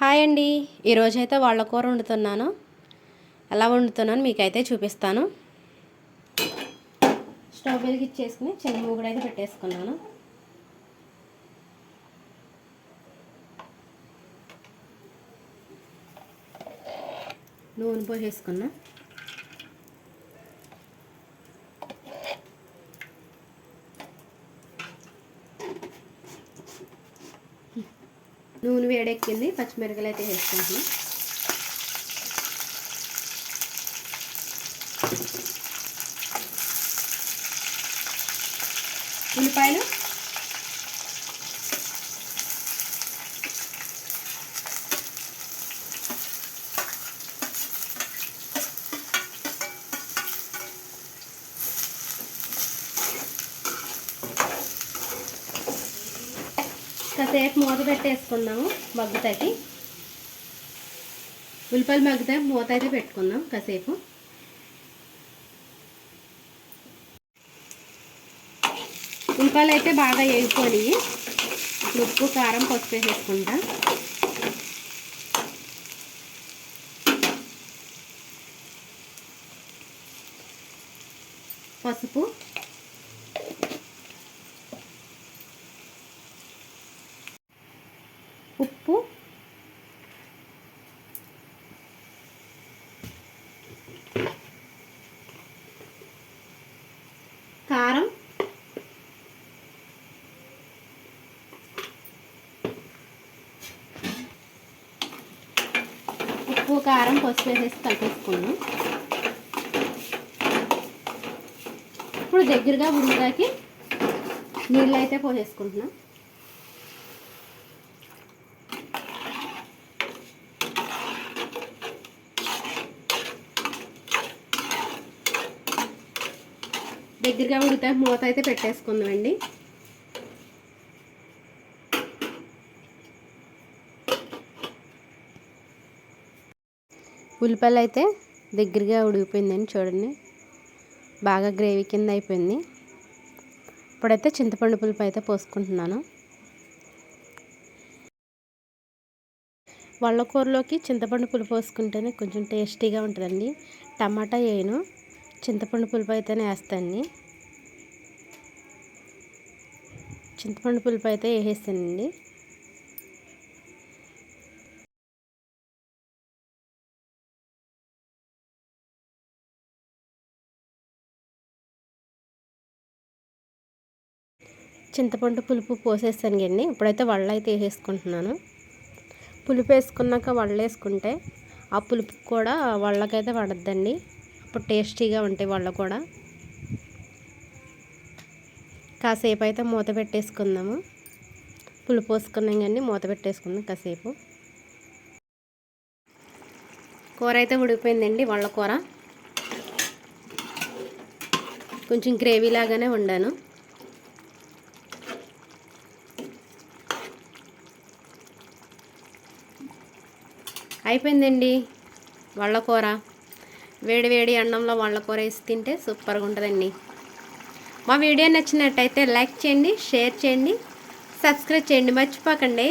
Hi అండి. ఈరోజైతే వాళ్ళ కూర వండుతున్నాను. ఎలా వండుతున్నాను మీకైతే చూపిస్తాను. స్టవ్ వెలిగిచ్చేసుకుని చిన్న మూగుడైతే పెట్టేసుకున్నాను. నూనె పోసేసుకున్నా. నూనె వేడెక్కింది పచ్చిమిరపకాయలు అయితే వేసుకుంటున్నాం. ఉల్లిపాయలు కాసేపు మూత పెట్టేసుకుందాము మగ్గుతాయి ఉల్లిపాయలు మగ్గుతాయి మూత అయితే పెట్టుకుందాం కాసేపు. ఉల్లిపాయలు అయితే బాగా వేగిపోయి ఉప్పు కారం పసుపు వేసేసుకుంటా. పసుపు. ఉప్పు. కారం. ఉప్పు కారం పసుపు వేసేసి కలిపేసుకున్నాం. ఇప్పుడు దగ్గరగా ఉడికాకి నీళ్ళు అయితే పోసేసుకుంటున్నాం. దగ్గరగా ఉడితే మూత అయితే పెట్టేసుకుందామండి. ఉల్లిపాయలు అయితే దగ్గరగా ఉడికిపోయిందండి చూడండి. బాగా గ్రేవీ కింద అయిపోయింది. ఇప్పుడైతే చింతపండు పులుపు అయితే పోసుకుంటున్నాను. వాళ్ళ కూరలోకి చింతపండు పులుపు పోసుకుంటేనే కొంచెం టేస్టీగా ఉంటుందండి. టమాటా వేయను. చింతపండు పులుపు అయితేనే వేస్తానండి. చింతపండు పులుపు అయితే వేసేస్తానండి. చింతపండు పులుపు పోసేస్తాను కండి ఇప్పుడైతే వడలు అయితే వేసేసుకుంటున్నాను. పులుపు వేసుకున్నాక వడలు వేసుకుంటే ఆ పులుపు కూడా వాళ్ళకైతే పడద్దండి అప్పుడు టేస్టీగా ఉంటాయి వాళ్ళు కూడా. కాసేపు అయితే మూత పెట్టేసుకుందాము. పులుపు పోసుకున్నాం కానీ మూత పెట్టేసుకుందాం కాసేపు. కూర అయితే ఉడికిపోయిందండి వాళ్ళ కూర. కొంచెం గ్రేవీ లాగానే వండాను. అయిపోయిందండి వాళ్ళ కూర. వేడి వేడి అన్నంలో వాళ్ళ కూర వేసి తింటే సూపర్గా ఉంటుందండి. మా వీడియో నచ్చినట్టయితే లైక్ చేయండి షేర్ చేయండి సబ్స్క్రైబ్ చేయండి. మర్చిపోకండి.